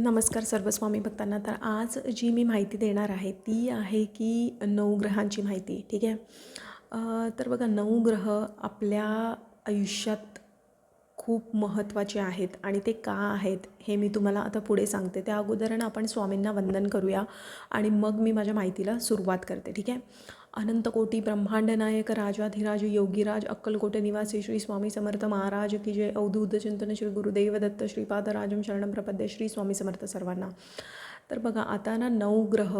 नमस्कार सर्व स्वामी भक्तांना. तर आज जी मी माहिती देणार आहे ती आहे की नऊ ग्रहांची माहिती ठीक आहे? तर बघा नऊ ग्रह आपल्या आयुष्यात खूप महत्त्वाचे आहेत आणि ते का आहेत हे मी तुम्हाला आता पुढे सांगते. त्या अगोदर आपण स्वामींना वंदन करूया आणि मग मी माझ्या माहितीला सुरुवात करते ठीक आहे? अनंतकोटी ब्रह्मांडनायक ब्रह्मांड नायक राजाधिराज योगीराज अक्कलकोटे निवासी श्री स्वामी समर्थ महाराज की जय अवधूत चिंतन श्री गुरुदेव दत्त श्रीपादराजम शरण प्रपद्य श्री स्वामी समर्थ सर्वांना. तर बघा आता ना नऊ ग्रह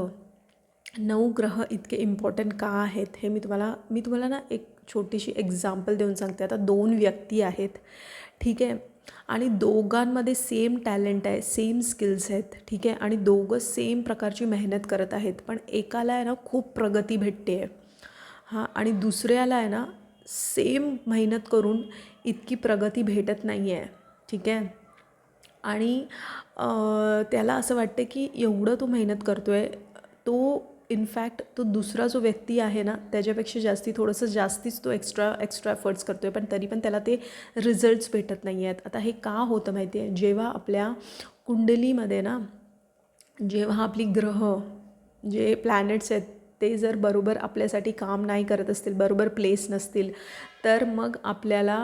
नऊ ग्रह इतके इम्पॉर्टंट का आहेत हे मी तुम्हाला मी तुम्हाला ना एक छोटीशी एक्झाम्पल देऊन सांगते. आता दोन व्यक्ती आहेत. ठीक आहे? आणि दोघांमध्ये सेम टॅलेंट आहे सेम स्किल्स आहेत ठीक आहे? आणि दोघं सेम प्रकारची मेहनत करत आहेत. पण एकाला आहे ना खूप प्रगती भेटते आहे. हां आणि दुसऱ्याला आहे ना सेम मेहनत करून इतकी प्रगती भेटत नाही आहे ठीक आहे? आणि त्याला असं वाटतं की एवढं तो मेहनत करतो आहे तो इनफॅक्ट तो दुसरा जो व्यक्ती आहे ना त्याच्यापेक्षा जास्ती थोडंसं जास्तीच तो एक्स्ट्रा एक्स्ट्रा एफर्ट्स करतो आहे पण तरी पण त्याला ते रिझल्ट्स भेटत नाही आहेत. आता हे का होतं माहिती आहे जेव्हा आपल्या कुंडलीमध्ये ना जेव्हा आपली ग्रह जे प्लॅनेट्स आहेत ते जर बरोबर आपल्यासाठी काम नाही करत असतील बरोबर प्लेस नसतील तर मग आपल्याला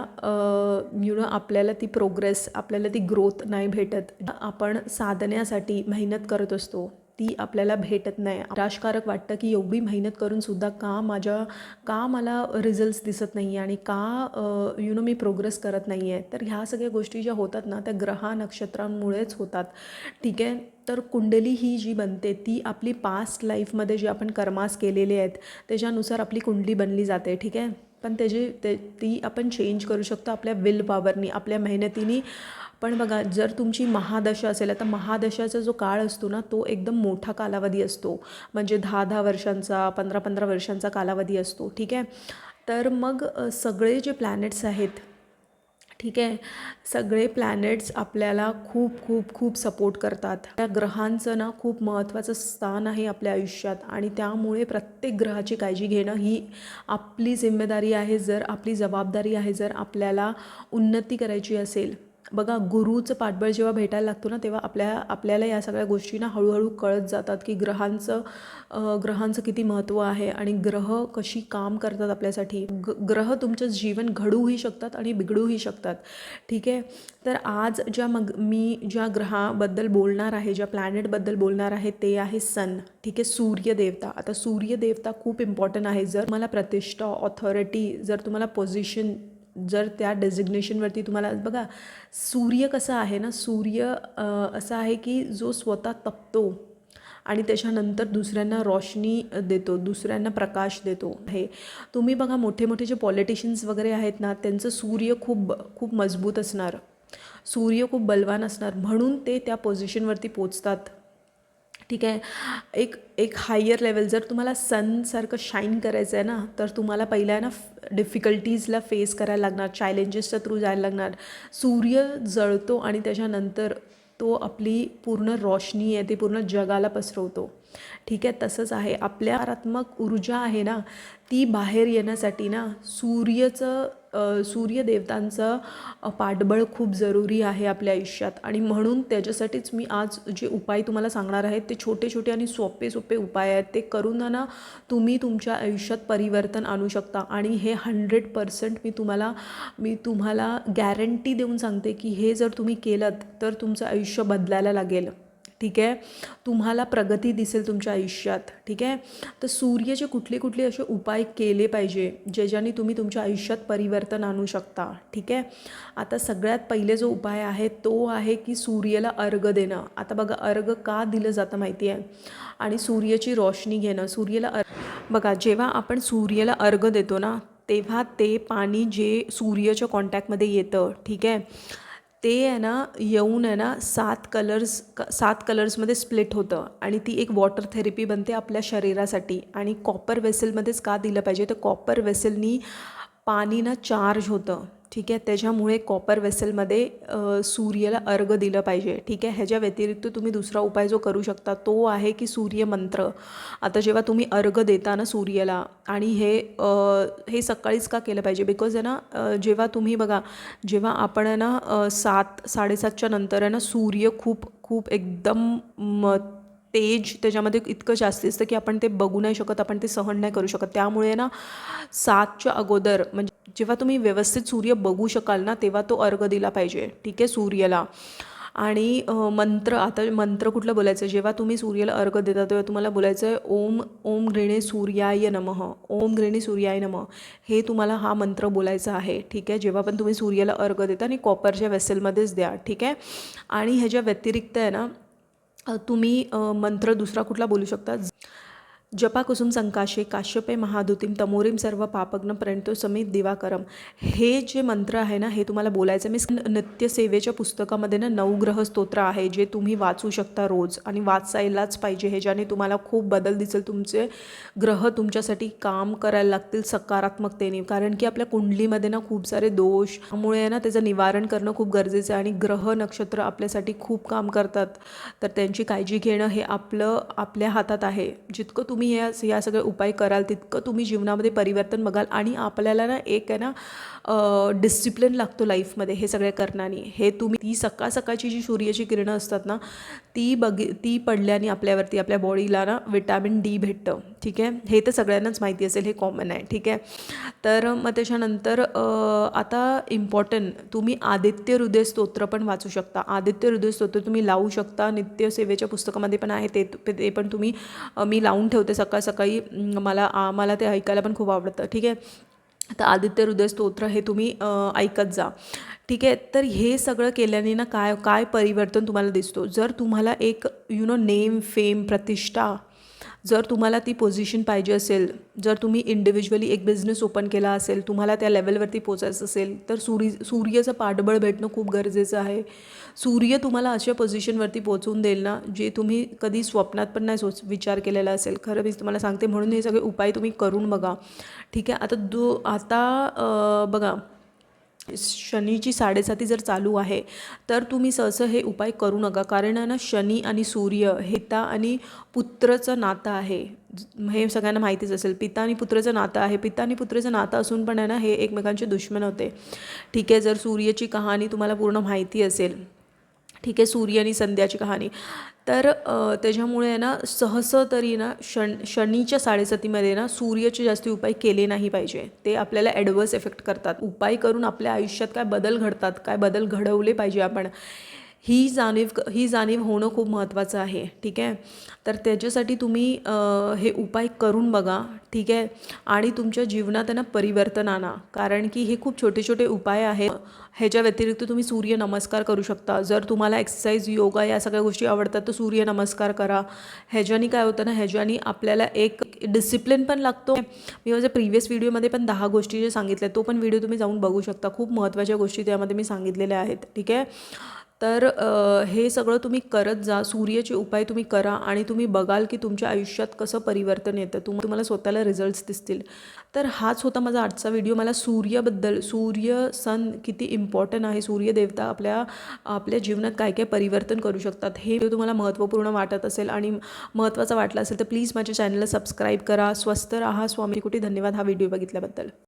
यु नो आपल्याला ती प्रोग्रेस आपल्याला ती ग्रोथ नाही भेटत. आपण साधण्यासाठी मेहनत करत असतो. ती आपल्याला भेटत नाही. राजकारक वाटतं की एवढी मेहनत करूनसुद्धा का माझ्या का मला रिझल्ट्स दिसत नाही आहे आणि का यु नो मी प्रोग्रेस करत नाही आहे तर ह्या सगळ्या गोष्टी ज्या होतात ना त्या ग्रहा नक्षत्रांमुळेच होतात. ठीक आहे? तर कुंडली ही जी बनते ती आपली पास्ट लाईफमध्ये जे आपण कर्मास केलेले आहेत त्याच्यानुसार आपली कुंडली बनली जाते. ठीक आहे? पण त्याची ते ती आपण चेंज करू शकतो आपल्या विल पॉवरनी आपल्या मेहनतीने. पण बघा जर तुमची महादशा असेल आता महादशाचा जो काळ असतो ना तो एकदम मोठा कालावधी असतो. म्हणजे दहा दहा वर्षांचा पंधरा पंधरा वर्षांचा कालावधी असतो ठीक आहे? तर मग सगळे जे प्लॅनेट्स आहेत ठीक आहे? सगळे प्लॅनेट्स आपल्याला खूप खूप खूप सपोर्ट करतात. त्या ग्रहांचं ना खूप महत्त्वाचं स्थान आहे आपल्या आयुष्यात आणि त्यामुळे प्रत्येक ग्रहाची काळजी घेणं ही आपली जिम्मेदारी आहे. जर आपली जबाबदारी आहे जर आपल्याला उन्नती करायची असेल बघा गुरुचं पाठबळ जेव्हा भेटायला लागतो ना तेव्हा आपल्या आपल्याला या सगळ्या गोष्टींना हळूहळू कळत जातात की ग्रहांचं ग्रहांचं किती महत्त्व आहे आणि ग्रह कशी काम करतात आपल्यासाठी. ग ग्रह तुमचं जीवन घडूही शकतात आणि बिघडूही शकतात. ठीक आहे? तर आज ज्या मग मी ज्या ग्रहाबद्दल बोलणार आहे ज्या प्लॅनेटबद्दल बोलणार आहे ते आहे सन ठीक आहे? सूर्यदेवता. आता सूर्यदेवता खूप इम्पॉर्टंट आहे. जर मला प्रतिष्ठा ऑथॉरिटी जर तुम्हाला पोझिशन जर त्या डेझिग्नेशनवरती तुम्हाला बघा सूर्य कसं आहे ना सूर्य असं आहे की जो स्वतः तपतो आणि त्याच्यानंतर दुसऱ्यांना रोशनी देतो दुसऱ्यांना प्रकाश देतो. हे तुम्ही बघा मोठे मोठे जे पॉलिटिशियन्स वगैरे आहेत ना त्यांचं सूर्य खूप खूप मजबूत असणार. सूर्य खूप बलवान असणार. म्हणून ते त्या पोझिशनवरती पोचतात. ठीक आहे. एक एक हायर लेवल जर तुम्हाला सनसारखं शाईन करायचं आहे ना तर तुम्हाला पहिल्या ना डिफिकल्टीजला फेस करायला लागणार चॅलेंजेसच्या थ्रू जायला लागणार. सूर्य जळतो आणि त्याच्यानंतर तो आपली पूर्ण रोशनी आहे ते पूर्ण जगाला पसरवतो. ठीक आहे तसंच आहे. आपल्या सकारात्मक ऊर्जा आहे ना ती बाहेर येण्यासाठी ना सूर्याचं सूर्यदेवतांचं पाठबळ खूप जरुरी आहे आपल्या आयुष्यात. आणि म्हणून त्याच्यासाठीच मी आज जे उपाय तुम्हाला सांगणार आहेत ते छोटे छोटे आणि सोपे सोपे उपाय आहेत. ते करून ना तुम्ही तुमच्या आयुष्यात परिवर्तन आणू शकता. आणि हे हंड्रेड पर्सेंट मी तुम्हाला मी तुम्हाला गॅरंटी देऊन सांगते की हे जर तुम्ही केलं तर तुमचं आयुष्य बदलायला लागेल. ठीक आहे? तुम्हाला प्रगती दिसेल तुमच्या आयुष्यात ठीक आहे? तर सूर्याचे कुठले कुठले असे उपाय केले पाहिजे ज्याच्याने तुम्ही तुमच्या आयुष्यात परिवर्तन आणू शकता ठीक आहे? आता सगळ्यात पहिले जो उपाय आहे तो आहे की सूर्याला अर्घ देणं. आता बघा अर्घ का दिलं जातं माहिती आहे? आणि सूर्याची रोशनी घेणं सूर्याला अर बघा जेव्हा आपण सूर्याला अर्घ देतो ना तेव्हा ते पाणी जे सूर्याच्या कॉन्टॅक्टमध्ये येतं ठीक आहे? ते आहे ना येऊन आहे ना सात कलर्स क सात कलर्समध्ये स्प्लिट होतं. आणि ती एक वॉटर थेरपी बनते आपल्या शरीरासाठी. आणि कॉपर वेसलमध्येच का दिलं पाहिजे? तर कॉपर वेसलनी पाणी ना चार्ज होतं. ठीक आहे? त्याच्यामुळे कॉपर वेसलमध्ये सूर्याला अर्घ दिलं पाहिजे. ठीक आहे? ह्याच्या व्यतिरिक्त तुम्ही दुसरा उपाय जो करू शकता तो आहे की सूर्यमंत्र. आता जेव्हा तुम्ही अर्घ देता ना सूर्याला आणि हे हे सकाळीच का केलं पाहिजे? बिकॉज आहे ना जेव्हा तुम्ही बघा जेव्हा आपण आहे ना सात साडेसातच्या नंतर आहे ना सूर्य खूप खूप एकदम तेज त्याच्यामध्ये इतकं जास्ती असतं की आपण ते बघू नाही शकत आपण ते सहन नाही करू शकत. त्यामुळे ना सातच्या अगोदर म्हणजे जेव्हा तुम्ही व्यवस्थित सूर्य बघू शकाल ना तेव्हा तो अर्घ दिला पाहिजे. ठीक आहे सूर्याला. आणि मंत्र आता मंत्र कुठलं बोलायचं? जेव्हा तुम्ही सूर्याला अर्घ देता तेव्हा तुम्हाला बोलायचं आहे ओम ओम घृणे सूर्याय नमः ओम घृणे सूर्याय नमः. हे तुम्हाला हा मंत्र बोलायचा आहे. ठीक आहे जेव्हा पण तुम्ही सूर्याला अर्घ देता आणि कॉपरच्या वेसेलमध्येच द्या. ठीक आहे? आणि ह्याच्या व्यतिरिक्त आहे ना तुम्ही मंत्र दुसरा कुठला बोलू शकता? जपाकुसुम संकाशे काश्यपे महादुतीम तमोरीम सर्व पापग्न प्रणतो समित दिवाकरम. हे जे मंत्र आहे ना हे तुम्हाला बोलायचं मी नित्यसेवेच्या पुस्तकामध्ये ना नवग्रह स्तोत्र आहे जे तुम्ही वाचू शकता रोज. आणि वाचायलाच पाहिजे हे ज्याने तुम्हाला खूप बदल दिसेल. तुमचे ग्रह तुमच्यासाठी काम करायला लागतील सकारात्मकतेने. कारण की आपल्या कुंडलीमध्ये ना खूप सारे दोष त्यामुळे आहे ना त्याचं निवारण करणं खूप गरजेचं आहे. आणि ग्रह नक्षत्र आपल्यासाठी खूप काम करतात. तर त्यांची काळजी घेणं हे आपलं आपल्या हातात आहे. जितकं तुम्ही या या सगळे उपाय कराल तितकं तुम्ही जीवनामध्ये परिवर्तन बघाल आणि आपल्याला ना एक आहे ना डिसिप्लिन लागतो लाईफमध्ये हे सगळे करण्याने हे तुम्ही ती सकाळ सकाळची जी सूर्याची किरणं असतात ना ती बघी ती पडल्याने आपल्यावरती आपल्या बॉडीला ना विटॅमिन डी भेटतं. ठीक आहे? हे तर सगळ्यांनाच माहिती असेल हे कॉमन आहे. ठीक आहे? तर मग त्याच्यानंतर आता इम्पॉर्टंट तुम्ही आदित्य हृदय स्तोत्र पण वाचू शकता. आदित्य हृदय स्तोत्र तुम्ही लावू शकता. नित्यसेवेच्या पुस्तकामध्ये पण आहे ते ते पण तुम्ही मी लावून ठेवते सकाळ सकाळी. मला मला ते ऐकायला पण खूप आवडतं. ठीक आहे? तर आदित्य हृदय स्तोत्र हे तुम्ही ऐकत जा. ठीक आहे? तर हे सगळं केल्याने ना काय काय परिवर्तन तुम्हाला दिसतो? जर तुम्हाला एक यु नो नेम फेम प्रतिष्ठा जर तुम्हाला ती पोझिशन पाहिजे असेल जर तुम्ही इंडिव्हिज्युअली एक बिझनेस ओपन केला असेल तुम्हाला त्या लेवलवरती पोचायचं असेल तर सूर्य सूर्याचं पाठबळ भेटणं खूप गरजेचं आहे. सूर्य तुम्हाला अशा पोझिशनवरती पोचवून देईल ना जे तुम्ही कधी स्वप्नात पण नाही सोच विचार केलेला असेल. खरं मी तुम्हाला सांगते म्हणून हे सगळे उपाय तुम्ही करून बघा. ठीक आहे? आता दो आता बघा शनीची साडेसाती जर चालू आहे तर तुम्ही सहसं हे उपाय करू नका. कारण आहे ना शनी आणि सूर्य हेता आणि पुत्रचं नातं आहे. हे सगळ्यांना माहितीच असेल. पिता आणि पुत्राचं नातं आहे. पिता आणि पुत्राचं नातं असून पण आहे ना हे एकमेकांचे दुश्मन होते. ठीक आहे जर सूर्याची कहाणी तुम्हाला पूर्ण माहिती असेल ठीक आहे सूर्य आणि संध्याची कहाणी. तर त्याच्यामुळे आहे ना सहसं तरी ना शन शनीच्या साडेसातीमध्ये ना सूर्याचे जास्ती उपाय केले नाही पाहिजे. ते आपल्याला ॲडवर्स इफेक्ट करतात. उपाय करून आपल्या आयुष्यात काय बदल घडतात काय बदल घडवले पाहिजे आपण. ही जाणीव क- ही जाणीव होणं खूप महत्त्वाचं आहे ठीक आहे? तर त्याच्यासाठी तुम्ही हे उपाय करून बघा ठीक आहे? आणि तुमच्या जीवनात त्यांना परिवर्तन आणा. कारण की हे खूप छोटे छोटे उपाय आहेत. ह्याच्या व्यतिरिक्त तुम्ही सूर्य नमस्कार करू शकता. जर तुम्हाला एक्सरसाइज योगा या सगळ्या गोष्टी आवडतात तर सूर्य नमस्कार करा. ह्याच्यानी काय होतं ना ह्याच्यानी आपल्याला एक डिसिप्लिन पण लागतो. मी माझ्या प्रिव्हियस व्हिडिओमध्ये पण दहा गोष्टी जे सांगितल्या तो पण व्हिडिओ तुम्ही जाऊन बघू शकता. खूप महत्त्वाच्या गोष्टी त्यामध्ये मी सांगितलेल्या आहेत ठीक आहे? तर हे सगळं तुम्ही करत जा. सूर्याचे उपाय तुम्ही करा आणि तुम्ही बघाल की तुमच्या आयुष्यात कसं परिवर्तन येतं. तुम तुम्हाला स्वतःला रिझल्ट्स दिसतील. तर हाच होता माझा आजचा व्हिडिओ मला सूर्याबद्दल सूर्य सन किती इम्पॉर्टंट आहे सूर्यदेवता आपल्या आपल्या जीवनात काय काय परिवर्तन करू शकतात हे व्हिडिओ तुम्हाला महत्त्वपूर्ण वाटत असेल आणि महत्त्वाचा वाटला असेल तर प्लीज माझ्या चॅनलला सबस्क्राईब करा. स्वस्त राहा स्वामी. कुठे धन्यवाद हा व्हिडिओ बघितल्याबद्दल.